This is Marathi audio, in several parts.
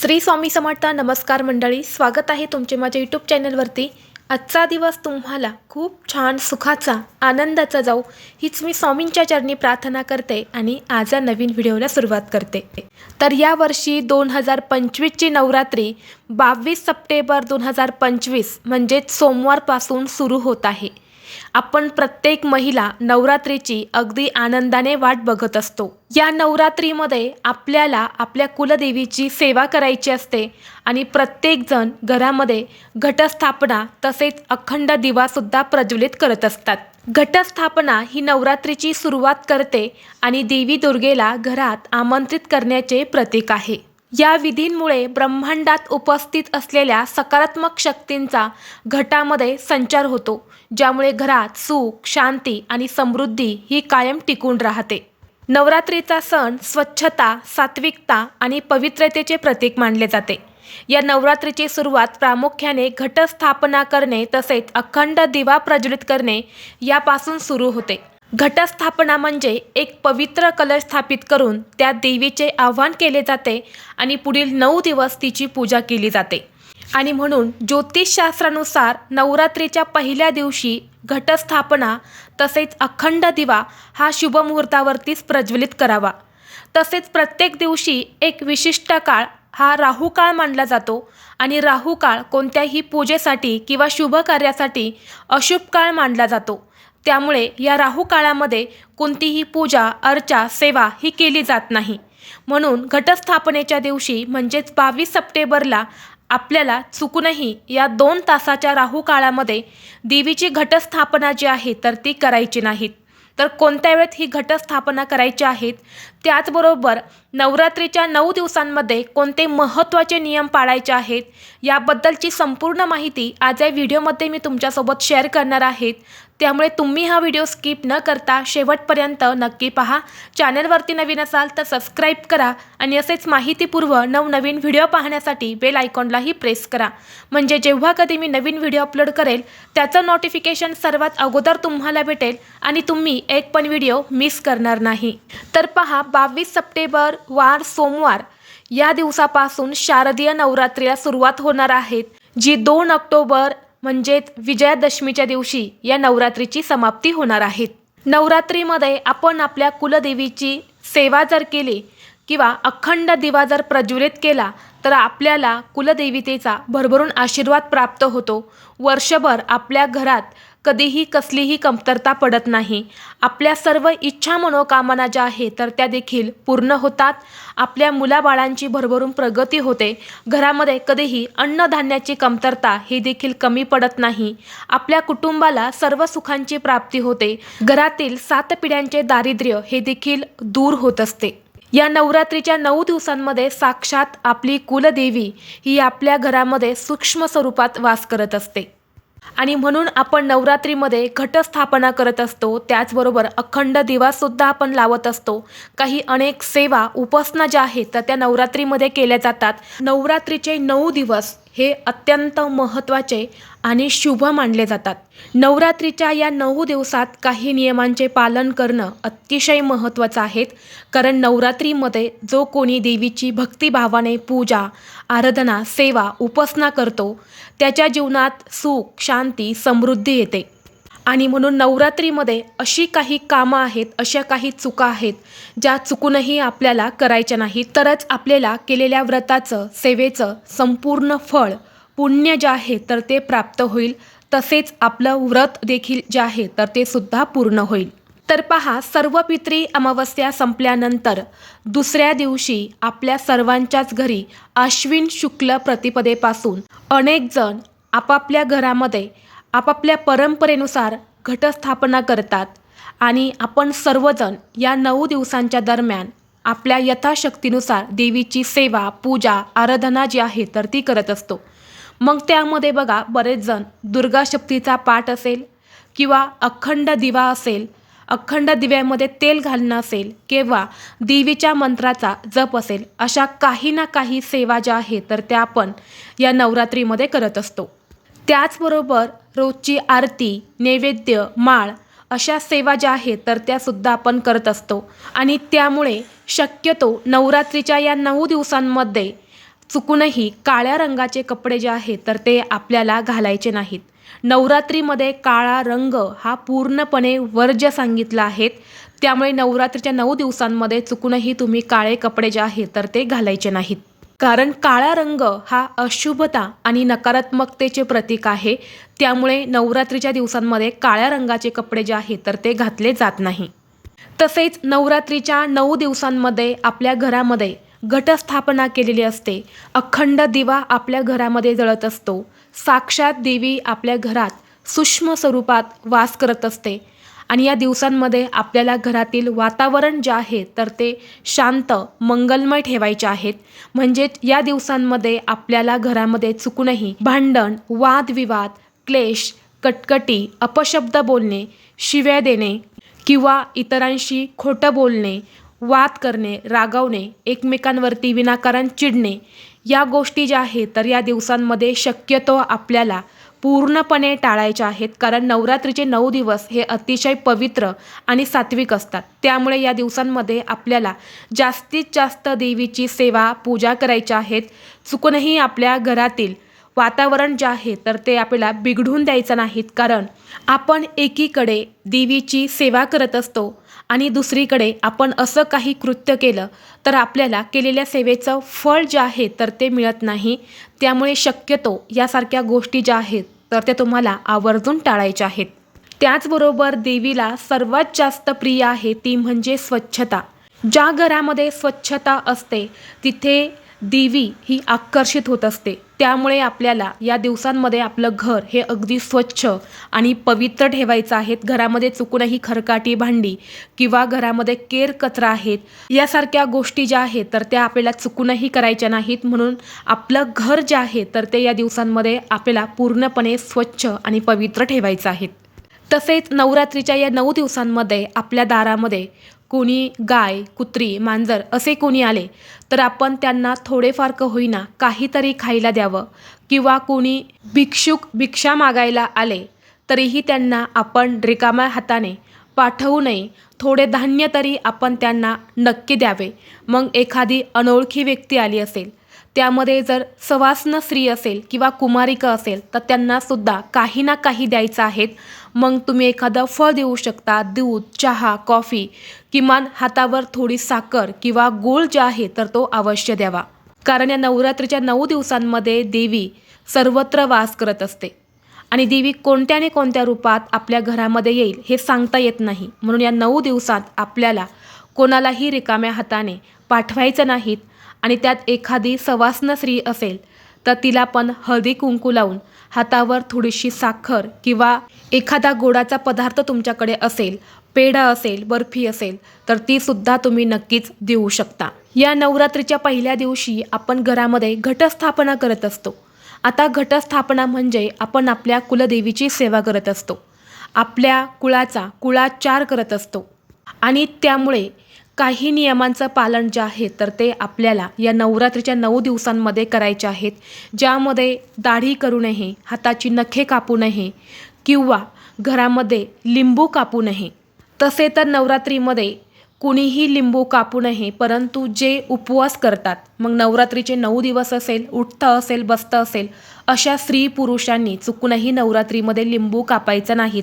श्री स्वामी समर्थ नमस्कार मंडळी स्वागत आहे तुमचे माझ्या यूट्यूब चॅनलवरती आजचा दिवस तुम्हाला खूप छान सुखाचा आनंदाचा जाऊ हीच मी स्वामींच्या चरणी प्रार्थना करते आणि आज या नवीन व्हिडिओला सुरुवात करते. तर यावर्षी दोन हजार पंचवीसची नवरात्री बावीस सप्टेंबर दोन हजार पंचवीस म्हणजेच सोमवारपासून सुरू होत आहे. आपण प्रत्येक महिला नवरात्रीची अगदी आनंदाने वाट बघत असतो. या नवरात्रीमध्ये आपल्याला आपल्या कुलदेवीची सेवा करायची असते आणि प्रत्येकजण घरामध्ये घटस्थापना तसेच अखंड दिवासुद्धा प्रज्वलित करत असतात. घटस्थापना ही नवरात्रीची सुरुवात करते आणि देवी दुर्गेला घरात आमंत्रित करण्याचे प्रतीक आहे. या विधींमुळे ब्रह्मांडात उपस्थित असलेल्या सकारात्मक शक्तींचा घटामध्ये संचार होतो ज्यामुळे घरात सुख शांती आणि समृद्धी ही कायम टिकून राहते. नवरात्रीचा सण स्वच्छता सात्विकता आणि पवित्रतेचे प्रतीक मानले जाते. या नवरात्रीची सुरुवात प्रामुख्याने घटस्थापना करणे तसेच अखंड दिवा प्रज्वलित करणे यापासून सुरू होते. घटस्थापना म्हणजे एक पवित्र कलश स्थापित करून त्या देवीचे आवाहन केले जाते आणि पुढील नऊ दिवस तिची पूजा केली जाते. आणि म्हणून ज्योतिषशास्त्रानुसार नवरात्रीच्या पहिल्या दिवशी घटस्थापना तसेच अखंड दिवा हा शुभमुहूर्तावरतीच प्रज्वलित करावा. तसेच प्रत्येक दिवशी एक विशिष्ट काळ हा राहू काळ मानला जातो आणि राहू काळ कोणत्याही पूजेसाठी किंवा शुभ कार्यासाठी अशुभ काळ मानला जातो. त्यामुळे या राहू काळामध्ये कोणतीही पूजा अर्चा सेवा ही केली जात नाही. म्हणून घटस्थापनेच्या दिवशी म्हणजेच बावीस सप्टेंबरला आपल्याला चुकूनही या दोन तासाच्या राहू काळामध्ये देवीची घटस्थापना जी आहे तर ती करायची नाहीत. तर कोणत्या वेळेत ही घटस्थापना करायची आहेत? त्याचबरोबर नवरात्रीच्या नऊ दिवसांमध्ये कोणते महत्त्वाचे नियम पाळायचे आहेत? याबद्दलची संपूर्ण माहिती आज या व्हिडिओमध्ये मी तुमच्यासोबत शेअर करणार आहेत त्यामुळे तुम्ही हा व्हिडिओ स्किप न करता शेवटपर्यंत नक्की पहा. चॅनलवरती नवीन असाल तर सबस्क्राईब करा आणि असेच माहितीपूर्व नवनवीन व्हिडिओ पाहण्यासाठी बेल आयकॉनलाही प्रेस करा. म्हणजे जेव्हा कधी मी नवीन व्हिडिओ अपलोड करेल त्याचं नोटिफिकेशन सर्वात अगोदर तुम्हाला भेटेल आणि तुम्ही एक पण व्हिडिओ मिस करणार नाही. तर पहा बावीस सप्टेंबर वार सोमवार. या दिवसापासून शारदीय नवरात्रीला सुरुवात होणार आहेत जी दोन ऑक्टोबर म्हणजेच विजयादशमीच्या दिवशी या नवरात्रीची समाप्ती होणार आहेत नवरात्रीमध्ये आपण आपल्या कुलदेवीची सेवा जर केली किंवा अखंड दिवा जर प्रज्वलित केला तर आपल्याला कुलदेवतेचा भरभरून आशीर्वाद प्राप्त होतो. वर्षभर आपल्या घरात कधीही कसलीही कमतरता पडत नाही. आपल्या सर्व इच्छा मनोकामना ज्या आहेत तर त्या देखील पूर्ण होतात. आपल्या मुलाबाळांची भरभरून प्रगती होते. घरामध्ये कधीही अन्नधान्याची कमतरता ही देखील कमी पडत नाही. आपल्या कुटुंबाला सर्व सुखांची प्राप्ती होते. घरातील सात पिढ्यांचे दारिद्र्य हे देखील दूर होत असते. या नवरात्रीच्या नऊ दिवसांमध्ये साक्षात आपली कुलदेवी ही आपल्या घरामध्ये सूक्ष्म स्वरूपात वास करत असते. आणि म्हणून आपण नवरात्रीमध्ये घटस्थापना करत असतो त्याचबरोबर अखंड दिवासुद्धा आपण लावत असतो. काही अनेक सेवा उपासना ज्या आहेत तर त्या नवरात्रीमध्ये केल्या जातात. नवरात्रीचे नऊ दिवस हे अत्यंत महत्त्वाचे आणि शुभ मानले जातात. नवरात्रीच्या या नऊ दिवसात काही नियमांचे पालन करणं अतिशय महत्त्वाचं आहे कारण नवरात्रीमध्ये जो कोणी देवीची भक्तिभावाने पूजा आराधना सेवा उपासना करतो त्याच्या जीवनात सुख शांती समृद्धी येते. आणि म्हणून नवरात्रीमध्ये अशी काही कामं आहेत अशा काही चुका आहेत ज्या चुकूनही आपल्याला करायच्या नाही. तरच आपल्याला केलेल्या व्रताचं सेवेचं संपूर्ण फळ पुण्य जे आहे तर ते प्राप्त होईल. तसेच आपलं व्रत देखील जे आहे तर ते सुद्धा पूर्ण होईल. तर पहा सर्व पित्री अमावस्या संपल्यानंतर दुसऱ्या दिवशी आपल्या सर्वांच्याच घरी आश्विन शुक्ल प्रतिपदेपासून अनेक जण आपापल्या घरामध्ये आपापल्या परंपरेनुसार घटस्थापना करतात आणि आपण सर्वजण या नऊ दिवसांच्या दरम्यान आपल्या यथाशक्तीनुसार देवीची सेवा पूजा आराधना जी आहे तर ती करत असतो. मग त्यामध्ये बघा बरेच जण दुर्गा शक्तीचा पाठ असेल किंवा अखंड दिवा असेल अखंड दिव्यामध्ये तेल घालणं असेल किंवा देवीच्या मंत्राचा जप असेल अशा काही ना काही सेवा ज्या आहेत तर त्या आपण या नवरात्रीमध्ये करत असतो. त्याचबरोबर रोजची आरती नैवेद्य माळ अशा सेवा ज्या आहेत तर त्यासुद्धा आपण करत असतो. आणि त्यामुळे शक्यतो नवरात्रीच्या या नऊ दिवसांमध्ये चुकूनही काळ्या रंगाचे कपडे जे आहेत तर ते आपल्याला घालायचे नाहीत. नवरात्रीमध्ये काळा रंग हा पूर्णपणे वर्ज्य सांगितला आहे. त्यामुळे नवरात्रीच्या नऊ दिवसांमध्ये चुकूनही तुम्ही काळे कपडे जे आहेत तर ते घालायचे नाहीत. कारण काळा रंग हा अशुभता आणि नकारात्मकतेचे प्रतीक आहे. त्यामुळे नवरात्रीच्या दिवसांमध्ये काळ्या रंगाचे कपडे जे आहेत तर ते घातले जात नाही. तसेच नवरात्रीच्या नऊ दिवसांमध्ये आपल्या घरामध्ये घटस्थापना केलेली असते. अखंड दिवा आपल्या घरामध्ये जळत असतो. साक्षात देवी आपल्या घरात सूक्ष्म स्वरूपात वास करत असते. आणि या दिवसांमध्ये आपल्याला घरातील वातावरण जे आहे तर ते शांत मंगलमय ठेवायचे आहेत. म्हणजेच या दिवसांमध्ये आपल्याला घरामध्ये चुकूनही भांडण वादविवाद क्लेश कटकटी अपशब्द बोलणे शिव्या देणे किंवा इतरांशी खोटं बोलणे वाद करणे रागवणे एकमेकांवरती विनाकारण चिडणे या गोष्टी ज्या आहेत तर या दिवसांमध्ये शक्यतो आपल्याला पूर्णपणे टाळायच्या आहेत कारण नवरात्रीचे नऊ दिवस हे अतिशय पवित्र आणि सात्विक असतात. त्यामुळे या दिवसांमध्ये आपल्याला जास्तीत जास्त देवीची सेवा पूजा करायच्या आहेत. चुकूनही आपल्या घरातील वातावरण जे आहे तर ते आपल्याला बिघडून द्यायचं नाहीत. कारण आपण एकीकडे देवीची सेवा करत असतो आणि दुसरीकडे आपण असं काही कृत्य केलं तर आपल्याला केलेल्या सेवेचं फळ जे आहे तर ते मिळत नाही. त्यामुळे शक्यतो यासारख्या गोष्टी ज्या आहेत तर त्या तुम्हाला आवर्जून टाळायच्या आहेत. त्याचबरोबर देवीला सर्वात जास्त प्रिय आहे ती म्हणजे स्वच्छता. ज्या घरामध्ये स्वच्छता असते तिथे देवी ही आकर्षित होत असते. त्यामुळे आपल्याला या दिवसांमध्ये आपलं घर हे अगदी स्वच्छ आणि पवित्र ठेवायचं आहेत घरामध्ये चुकूनही खरकाटी भांडी किंवा घरामध्ये केर कचरा आहेत यासारख्या गोष्टी ज्या आहेत तर त्या आपल्याला चुकूनही करायच्या नाहीत. म्हणून आपलं घर जे आहे तर ते या दिवसांमध्ये आपल्याला पूर्णपणे स्वच्छ आणि पवित्र ठेवायचं आहेत तसेच नवरात्रीच्या या नऊ दिवसांमध्ये आपल्या दारामध्ये कोणी गाय कुत्री मांजर असे कोणी आले तर आपण त्यांना थोडेफार का होईना काहीतरी खायला द्यावं. किंवा कोणी भिक्षुक भिक्षा मागायला आले तरीही त्यांना आपण रिकाम्या हाताने पाठवू नये. थोडे धान्य तरी आपण त्यांना नक्की द्यावे. मग एखादी अनोळखी व्यक्ती आली असेल त्यामध्ये जर सवासनं स्त्री असेल किंवा कुमारिका असेल तर त्यांनासुद्धा काही ना काही द्यायचं आहेत. मग तुम्ही एखादं फळ देऊ शकता दूध चहा कॉफी किमान हातावर थोडी साखर किंवा गूळ जे आहे तर तो अवश्य द्यावा. कारण या नवरात्रीच्या नऊ दिवसांमध्ये देवी सर्वत्र वास करत असते. आणि देवी कोणत्या कोणत्या रूपात आपल्या घरामध्ये येईल हे सांगता येत नाही. म्हणून या नऊ दिवसात आपल्याला कोणालाही रिकाम्या हाताने पाठवायचं नाहीत आणि त्यात एखादी सवासनं स्त्री असेल तर तिला पण हळदी कुंकू लावून हातावर थोडीशी साखर किंवा एखादा गोडाचा पदार्थ तुमच्याकडे असेल पेढा असेल बर्फी असेल तर ती सुद्धा तुम्ही नक्कीच देऊ शकता. या नवरात्रीच्या पहिल्या दिवशी आपण घरामध्ये घटस्थापना करत असतो. आता घटस्थापना म्हणजे आपण आपल्या कुलदेवीची सेवा करत असतो. आपल्या कुळाचा कुळाचार करत असतो. आणि त्यामुळे काही नियमांचं पालन जे आहे तर ते आपल्याला या नवरात्रीच्या नऊ दिवसांमध्ये करायचे आहेत. ज्यामध्ये दाढी करू नये हाताची नखे कापू नये किंवा घरामध्ये लिंबू कापू नये. तसे तर नवरात्रीमध्ये कुणीही लिंबू कापू नये परंतु जे उपवास करतात. मग नवरात्रीचे नऊ दिवस असेल उठतं असेल बसतं असेल अशा स्त्री पुरुषांनी चुकूनही नवरात्रीमध्ये लिंबू कापायचं नाहीत.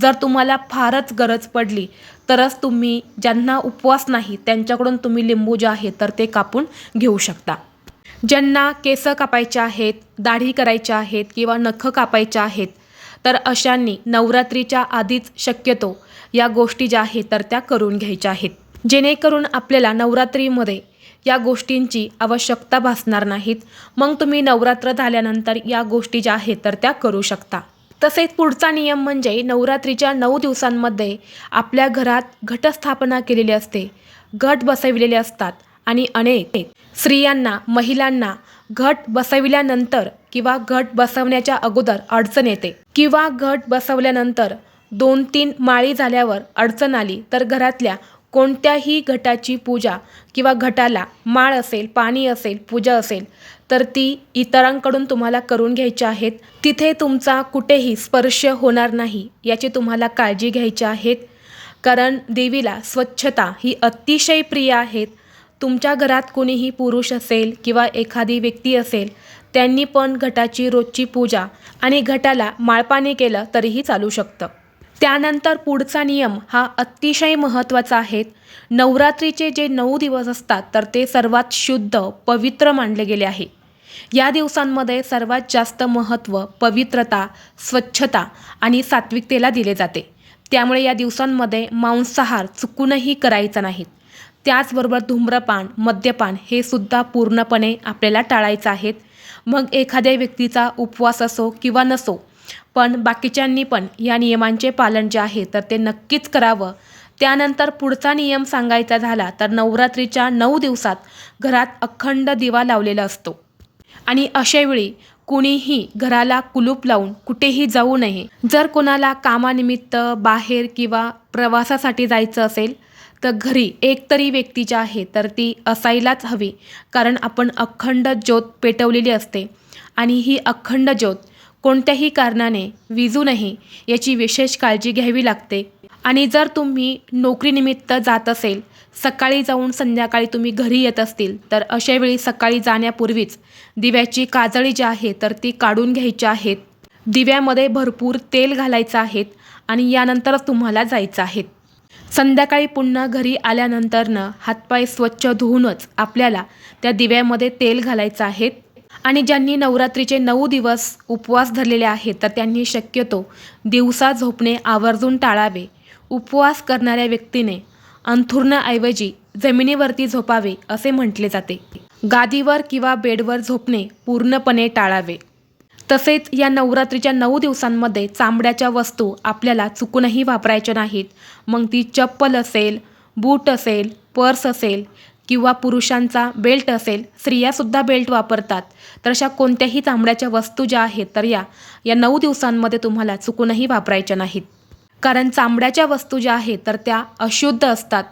जर तुम्हाला फारच गरज पडली तरच तुम्ही ज्यांना उपवास नाही त्यांच्याकडून तुम्ही लिंबू जे आहे तर ते कापून घेऊ शकता. ज्यांना केस कापायचे आहेत दाढी करायच्या आहेत किंवा नखं कापायच्या आहेत तर अशांनी नवरात्रीच्या आधीच शक्यतो या गोष्टी ज्या आहेत तर त्या करून घ्यायच्या आहेत. जेणेकरून आपल्याला नवरात्रीमध्ये या गोष्टींची आवश्यकता भासणार नाहीत. मग तुम्ही नवरात्र झाल्यानंतर या गोष्टी ज्या आहेत तर त्या करू शकता. तसेच पुढचा नियम म्हणजे नवरात्रीच्या नऊ दिवसांमध्ये आपल्या घरात घटस्थापना केलेली असते. घट बसविलेले असतात आणि अनेक स्त्रियांना महिलांना घट बसविल्यानंतर किंवा घट बसवण्याच्या अगोदर अडचण येते किंवा घट बसवल्यानंतर दोन तीन माळी झाल्यावर अडचण आली तर घरातल्या कोणत्याही घटाची पूजा किंवा घटाला माळ असेल पाणी असेल पूजा असेल तर ती इतरांकडून तुम्हाला करून घ्यायची आहेत. तिथे तुमचा कुठेही स्पर्श होणार नाही याची तुम्हाला काळजी घ्यायची आहेत. कारण देवीला स्वच्छता ही अतिशय प्रिय आहेत. तुमच्या घरात कोणीही पुरुष असेल किंवा एखादी व्यक्ती असेल त्यांनी पण घटाची रोजची पूजा आणि घटाला माळपाणी केलं तरीही चालू शकतं. त्यानंतर पुढचा नियम हा अतिशय महत्त्वाचा आहे. नवरात्रीचे जे नऊ दिवस असतात तर ते सर्वात शुद्ध पवित्र मानले गेले आहे. या दिवसांमध्ये सर्वात जास्त महत्त्व पवित्रता स्वच्छता आणि सात्विकतेला दिले जाते. त्यामुळे या दिवसांमध्ये मांसाहार चुकूनही करायचा नाहीत त्याचबरोबर धूम्रपान मद्यपान हे सुद्धा पूर्णपणे आपल्याला टाळायचं आहेत. मग एखाद्या व्यक्तीचा उपवास असो किंवा नसो पण बाकीच्यांनी पण या नियमांचे पालन जे आहे तर ते नक्कीच करावं. त्यानंतर पुढचा नियम सांगायचा झाला तर नवरात्रीच्या नऊ दिवसात घरात अखंड दिवा लावलेला असतो. आणि अशावेळी कुणीही घराला कुलूप लावून कुठेही जाऊ नये. जर कोणाला कामानिमित्त बाहेर किंवा प्रवासासाठी जायचं असेल तर घरी एक तरी व्यक्ती जी आहे तर ती असायलाच हवी कारण आपण अखंड ज्योत पेटवलेली असते. आणि ही अखंड ज्योत कोणत्याही कारणाने विजू नये याची विशेष काळजी घ्यावी लागते. आणि जर तुम्ही नोकरीनिमित्त जात असेल सकाळी जाऊन संध्याकाळी तुम्ही घरी येत असतील तर अशावेळी सकाळी जाण्यापूर्वीच दिव्याची काजळी जी आहे तर ती काढून घ्यायची आहेत. दिव्यामध्ये भरपूर तेल घालायचं आहेत आणि यानंतरच तुम्हाला जायचं आहे संध्याकाळी पुन्हा घरी आल्यानंतरनं हातपाय स्वच्छ धुवूनच आपल्याला त्या दिव्यामध्ये तेल घालायचं आहेत. आणि ज्यांनी नवरात्रीचे नऊ दिवस उपवास धरलेले आहेत तर त्यांनी शक्यतो दिवसा झोपणे आवर्जून टाळावे. उपवास करणाऱ्या व्यक्तीने अंथुरणाऐवजी जमिनीवरती झोपावे असे म्हटले जाते. गादीवर किंवा बेडवर झोपणे पूर्णपणे टाळावे. तसेच या नवरात्रीच्या नऊ दिवसांमध्ये चांबड्याच्या वस्तू आपल्याला चुकूनही वापरायच्या नाहीत. मग ती चप्पल असेल बूट असेल पर्स असेल किंवा पुरुषांचा बेल्ट असेल स्त्रियासुद्धा बेल्ट वापरतात. तर अशा कोणत्याही चांबड्याच्या वस्तू ज्या आहेत तर या या नऊ दिवसांमध्ये तुम्हाला चुकूनही वापरायच्या नाहीत. कारण चांबड्याच्या वस्तू ज्या आहेत तर त्या अशुद्ध असतात.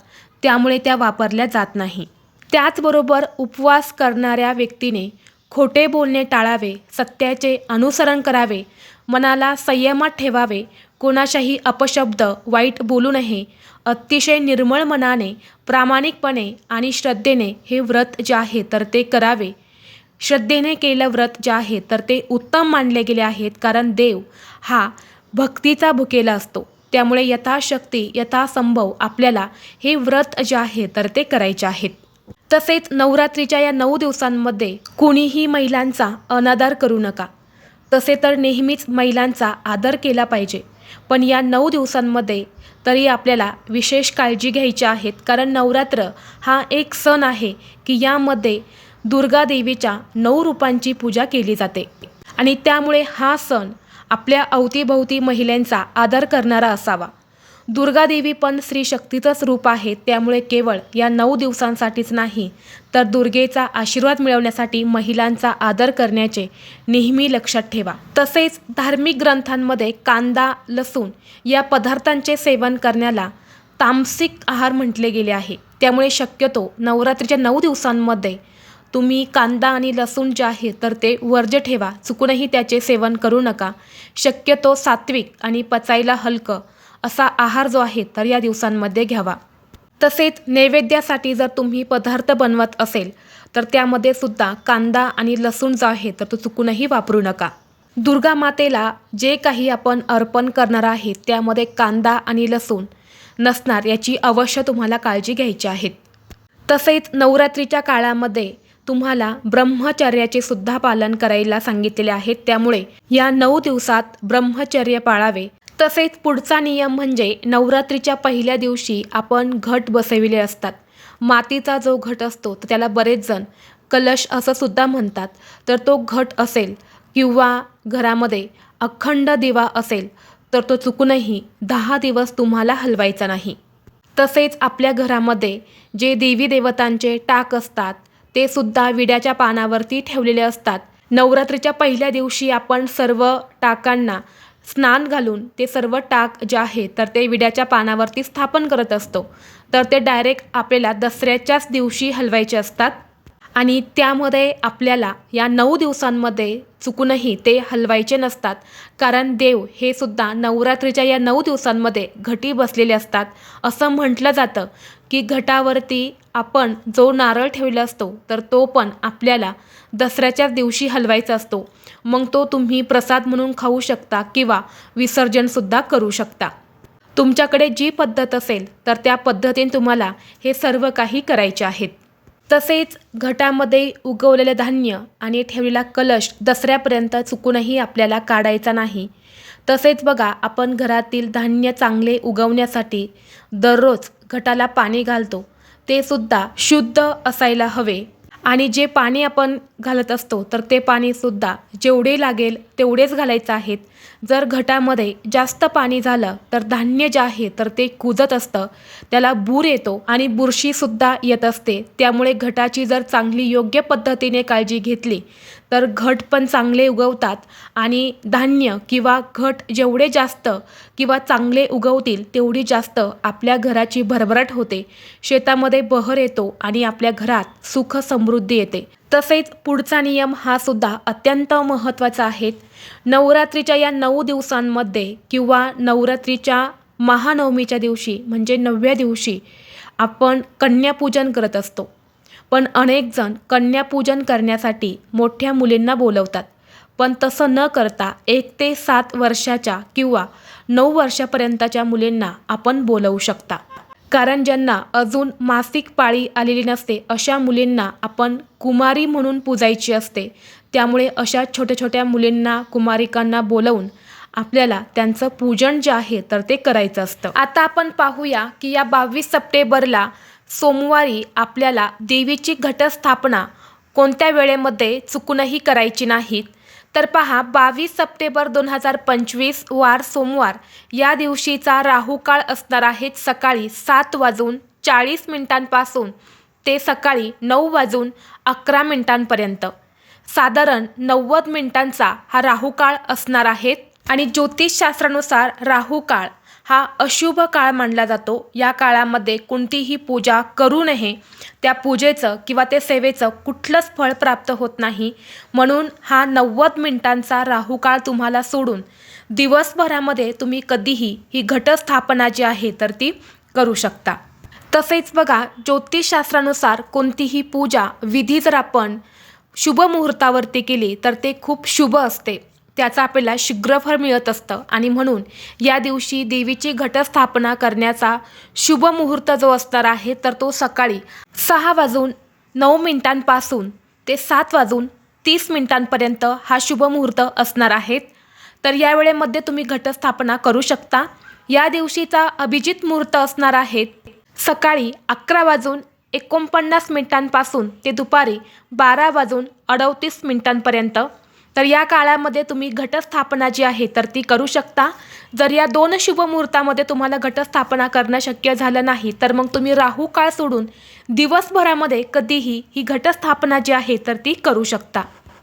त्यामुळे त्या वापरल्या जात नाही. त्याचबरोबर उपवास करणाऱ्या व्यक्तीने खोटे बोलणे टाळावे सत्याचे अनुसरण करावे मनाला संयमात ठेवावे. कोणाशाही अपशब्द वाईट बोलू नये. अतिशय निर्मळ मनाने प्रामाणिकपणे आणि श्रद्धेने हे व्रत जे आहे तर ते करावे. श्रद्धेने केलं व्रत जे आहे तर ते उत्तम मानले गेले आहेत कारण देव हा भक्तीचा भुकेला असतो. त्यामुळे यथाशक्ती यथासंभव आपल्याला हे व्रत जे आहे तर ते करायचे आहेत. तसेच नवरात्रीच्या या नऊ दिवसांमध्ये कुणीही महिलांचा अनादर करू नका. तसे तर नेहमीच महिलांचा आदर केला पाहिजे. पण या नऊ दिवसांमध्ये तरी आपल्याला विशेष काळजी घ्यायची आहेत. कारण नवरात्र हा एक सण आहे की यामध्ये दुर्गा देवीच्या नऊ रूपांची पूजा केली जाते. आणि त्यामुळे हा सण आपल्या अवतीभोवती महिलांचा आदर करणारा असावा. दुर्गादेवी पण स्त्री शक्तीचंच रूप आहे त्यामुळे केवळ या नऊ दिवसांसाठीच नाही तर दुर्गेचा आशीर्वाद मिळवण्यासाठी महिलांचा आदर करण्याचे नेहमी लक्षात ठेवा. तसेच धार्मिक ग्रंथांमध्ये कांदा लसूण या पदार्थांचे सेवन करण्याला तामसिक आहार म्हटले गेले आहे. त्यामुळे शक्यतो नवरात्रीच्या नऊ दिवसांमध्ये तुम्ही कांदा आणि लसूण जे आहे तर ते वर्ज्य ठेवा चुकूनही त्याचे सेवन करू नका. शक्यतो सात्विक आणि पचायला हलकं असा आहार जो आहे तर या दिवसांमध्ये घ्यावा. तसेच नैवेद्यासाठी जर तुम्ही पदार्थ बनवत असेल तर त्यामध्ये सुद्धा कांदा आणि लसूण जो आहे तर तो चुकूनही वापरू नका. दुर्गा मातेला जे काही आपण अर्पण करणार आहे त्यामध्ये कांदा आणि लसूण नसणार याची अवश्य तुम्हाला काळजी घ्यायची आहे. तसेच नवरात्रीच्या काळामध्ये तुम्हाला ब्रह्मचर्याचे सुद्धा पालन करायला सांगितलेले आहेत त्यामुळे या नऊ दिवसात ब्रह्मचर्य पाळावे तसेच पुढचा नियम म्हणजे नवरात्रीच्या पहिल्या दिवशी आपण घट बसविले असतात. मातीचा जो घट असतो तर त्याला बरेच जण कलश असं सुद्धा म्हणतात. तर तो घट असेल किंवा घरामध्ये अखंड दिवा असेल तर तो चुकूनही दहा दिवस तुम्हाला हलवायचा नाही. तसेच आपल्या घरामध्ये जे देवी देवतांचे टाक असतात ते सुद्धा विड्याच्या पानावरती ठेवलेले असतात. नवरात्रीच्या पहिल्या दिवशी आपण सर्व टाकांना स्नान घालून ते सर्व टाक जे आहे तर ते विड्याच्या पानावरती स्थापन करत असतो. तर ते डायरेक्ट आपल्याला दसऱ्याच्याच दिवशी हलवायचे असतात आणि त्यामध्ये आपल्याला या नऊ दिवसांमध्ये चुकूनही ते हलवायचे नसतात. कारण देव हे सुद्धा नवरात्रीच्या या नऊ दिवसांमध्ये घटी बसलेले असतात. असं म्हटलं जातं की घटावरती आपण जो नारळ ठेवला असतो तर तो पण आपल्याला दसऱ्याच्याच दिवशी हलवायचा असतो. मग तो तुम्ही प्रसाद म्हणून खाऊ शकता किंवा विसर्जनसुद्धा करू शकता. तुमच्याकडे जी पद्धत असेल तर त्या पद्धतीने तुम्हाला हे सर्व काही करायचे आहेत. तसेच घटामध्ये उगवलेलं धान्य आणि ठेवलेला कलश दसऱ्यापर्यंत चुकूनही आपल्याला काढायचा नाही. तसेच बघा आपण घरातील धान्य चांगले उगवण्यासाठी दररोज घटाला पाणी घालतो. ते सुद्धा शुद्ध असायला हवे. आणि जे पाणी आपण घालत असतो तर ते पाणीसुद्धा जेवढे लागेल तेवढेच घालायचं आहेत जर घटामध्ये जास्त पाणी झालं तर धान्य जे आहे तर ते कुजत असतं. त्याला बूर येतो आणि बुरशीसुद्धा येत असते. त्यामुळे घटाची जर चांगली योग्य पद्धतीने काळजी घेतली तर घट पण चांगले उगवतात आणि धान्य किंवा घट जेवढे जास्त किंवा चांगले उगवतील तेवढी जास्त आपल्या घराची भरभराट होते. शेतामध्ये बहर येतो आणि आपल्या घरात सुख समृद्धी येते. तसेच पुढचा नियम हा सुद्धा अत्यंत महत्त्वाचा आहे. नवरात्रीच्या या नऊ दिवसांमध्ये किंवा नवरात्रीच्या महानवमीच्या दिवशी म्हणजे नवव्या दिवशी आपण कन्यापूजन करत असतो. पण अनेकजण कन्यापूजन करण्यासाठी मोठ्या मुलींना बोलवतात. पण तसं न करता एक ते सात वर्षाच्या किंवा नऊ वर्षापर्यंतच्या मुलींना आपण बोलवू शकता. कारण ज्यांना अजून मासिक पाळी आलेली नसते अशा मुलींना आपण कुमारी म्हणून पूजायची असते. त्यामुळे अशा छोट्या छोट्या मुलींना कुमारिकांना बोलवून आपल्याला त्यांचं पूजन जे आहे तर ते करायचं असतं. आता आपण पाहूया की या बावीस सप्टेंबरला सोमवारी आपल्याला देवीची घटस्थापना कोणत्या वेळेमध्ये चुकूनही करायची नाहीत. तर पहा बावीस सप्टेंबर दोन हजार पंचवीस वार सोमवार या दिवशीचा राहुकाळ असणार आहे सकाळी सात वाजून चाळीस मिनिटांपासून ते सकाळी नऊ वाजून अकरा मिनिटांपर्यंत. साधारण नव्वद मिनिटांचा हा राहुकाळ असणार आहे आणि ज्योतिषशास्त्रानुसार राहुकाळ हा अशुभ काळ मानला जातो. या काळामध्ये कोणतीही पूजा करू नये. त्या पूजेचं किंवा ते सेवेचं कुठलंच फळ प्राप्त होत नाही. म्हणून हा नव्वद मिनिटांचा राहुकाळ तुम्हाला सोडून दिवसभरामध्ये तुम्ही कधीही ही घटस्थापना जी आहे तर ती करू शकता. तसेच बघा ज्योतिषशास्त्रानुसार कोणतीही पूजा विधी जर आपण शुभ मुहूर्तावरती केली तर ते खूप शुभ असते. त्याचं आपल्याला शीघ्रफळ मिळत असतं. आणि म्हणून या दिवशी देवीची घटस्थापना करण्याचा शुभ मुहूर्त जो असणार आहे तर तो सकाळी सहा वाजून नऊ मिनिटांपासून ते सात वाजून तीस मिनिटांपर्यंत हा शुभ मुहूर्त असणार आहेत तर या वेळेमध्ये तुम्ही घटस्थापना करू शकता. या दिवशीचा अभिजित मुहूर्त असणार आहे. सकाळी अकरा वाजून एकोणपन्नास मिनिटांपासून ते दुपारी बारा वाजून अडतीस मिनिटांपर्यंत. तर या काळामध्ये तुम्ही घटस्थापना जी आहे तर ती करू शकता. जर या दोन शुभ मुहूर्तामध्ये तुम्हाला घटस्थापना करणं शक्य झालं नाही तर मग तुम्ही राहू काळ सोडून दिवसभरामध्ये कधीही ही घटस्थापना जी आहे तर ती करू शकता.